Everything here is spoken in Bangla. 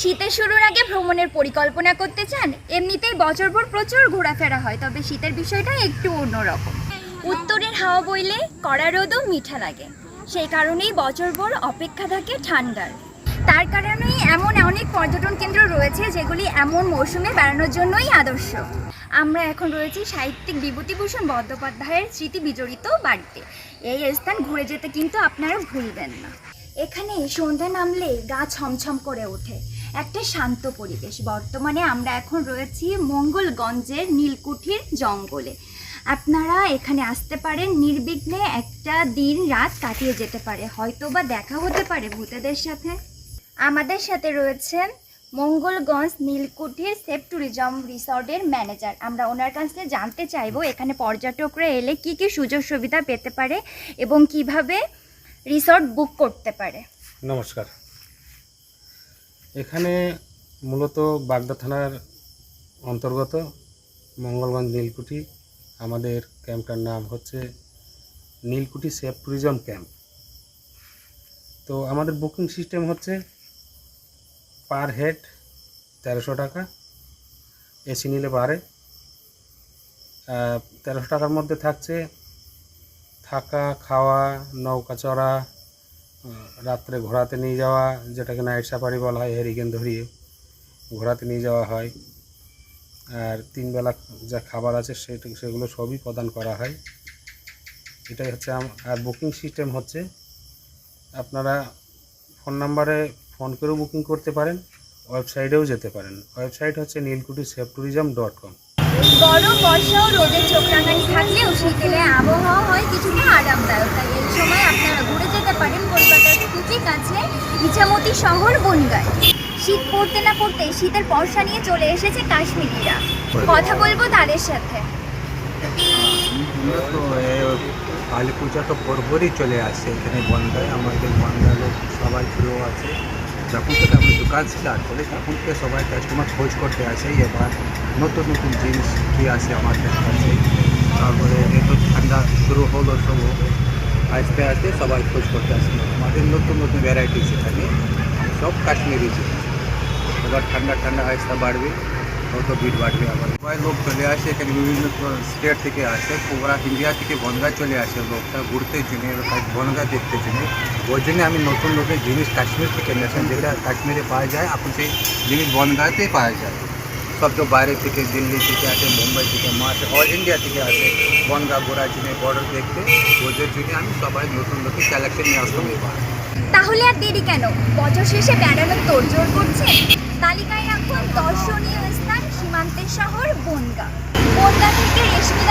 শীতের শুরুর আগে ভ্রমণের পরিকল্পনা করতে চান, এমনিতেই বছরভর প্রচুর ঘোরাফেরা হয়, তবে শীতের বিষয়টা একটু অন্যরকম। উত্তরের হাওয়া বইলে কড়া রোদও মিঠা লাগে। সেই কারণেই বছরভর অপেক্ষা থাকে ঠান্ডার। তার কারণেই এমন অনেক পর্যটন কেন্দ্র রয়েছে, যেগুলি এমন মৌসুমে বেড়ানোর জন্যই আদর্শ। আমরা এখন রয়েছি সাহিত্যিক বিভূতিভূষণ বন্দ্যোপাধ্যায়ের স্মৃতি বিজড়িত বাড়িতে। এই স্থান ঘুরে যেতে কিন্তু আপনারা ভুলবেন না। এখানে সন্ধ্যা নামলে গা ছমছম করে ওঠে। একটা শান্ত পরিবেশ। বর্তমানে আমরা এখন রয়েছি মঙ্গলগঞ্জের নীলকুঠির জঙ্গলে। আপনারা এখানে আসতে পারেন, নির্বিঘ্নে একটা দিন রাত কাটিয়ে যেতে পারে। হয়তো বা দেখা হতে পারে ভূতেদের সাথে। আমাদের সাথে রয়েছেন মঙ্গলগঞ্জ নীলকুঠির সেফ ট্যুরিজম রিসর্টের ম্যানেজার। আমরা ওনার কাছ থেকে জানতে চাইব, এখানে পর্যটকরা এলে কি কি সুযোগ সুবিধা পেতে পারে এবং কীভাবে রিসর্ট বুক করতে পারে। নমস্কার। এখানে মূলত বাগদা থানার অন্তর্গত মঙ্গলগঞ্জ নীলকুঠি। আমাদের ক্যাম্পটার নাম হচ্ছে নীলকুঠি সেফ ট্যুরিজম ক্যাম্প। তো আমাদের বুকিং সিস্টেম হচ্ছে পার হেড তেরোশো টাকা, এসি নিলে বাড়ে তেরোশো টাকার মধ্যে থাকছে থাকা, খাওয়া, নৌকা চড়া রাত্রে ঘোরাতে নিয়ে যাওয়া, যেটাকে নাইট সাফারি বলা হয় হেরিকেন ধরিয়ে ঘোড়াতে নিয়ে যাওয়া হয়। আর তিনবেলা যা খাবার আছে, সেটা, সেগুলো সবই প্রদান করা হয়। এটাই হচ্ছে আর বুকিং সিস্টেম হচ্ছে, আপনারা ফোন নাম্বারে ফোন করেও বুকিং করতে পারেন ওয়েবসাইটেও যেতে পারেন। ওয়েবসাইট হচ্ছে Nilkuthi safe tourism dot com গরম রোদের চোখ রাঙানি থাকলেও শীতেলে আবহাওয়া হয় কিছুটা আরামদায়ক তাই এই সময় আপনারা ঘুরে যেতে পারেন কলকাতার খুবই কাছে ইছামতি শহর বনগায়। শীত পড়তে না পড়তে শীতের বর্ষা নিয়ে চলে এসেছে কাশ্মীরিরা। কথা বলব তাদের সাথে। আমরা কালী পূজা তো পরপরই চলে আসছে এখানে বনগায়। আমাদের বনগায় লোক সবাই প্রিয় আছে। যখন থেকে আমি দোকান স্টার্ট করি তখন থেকে সবাই কাস্টমার খোঁজ করতে আসে। এবার নতুন নতুন জিনিস কি আছে আমাদের কাছে? তারপরে এত ঠান্ডা শুরু হলো সব। আস্তে আস্তে সবাই খোঁজ করতে আসে আমাদের নতুন নতুন ভ্যারাইটিস এখানে সব কাশ্মীরি জিনিস এবার ঠান্ডা ঠান্ডা আস্তে বাড়বে কত ভিড় বাড়বে আবার সবাই লোক চলে আসে এখানে বিভিন্ন স্টেট থেকে আসে পুরা ইন্ডিয়া থেকে বনগা চলে আসে লোকটা ঘুরতে জন্য বনগা দেখতে জন্য ওই জন্য আমি নতুন নতুন জিনিস কাশ্মীর থেকে নিয়েছেন যেটা কাশ্মীরে পাওয়া যায় এখন সেই জিনিস বনগাতেই পাওয়া যায় সব তো বাইরে থেকে, দিল্লি থেকে আসে, মুম্বাই থেকে, মা আসে অল ইন্ডিয়া থেকে আসে। বনগা চিনে বর্ডার দেখতে, ওদের জন্য আমি সবাই নতুন নতুন কালেকশন নিয়ে আসতাম এবার। তাহলে আর দেরি কেন? বছর শেষে বেড়ানোর তোড়জোড় করছে? তালিকায় রাখুন দর্শনীয় স্থান, সীমান্তের শহর, বনগা। বনগা থেকে রেশমি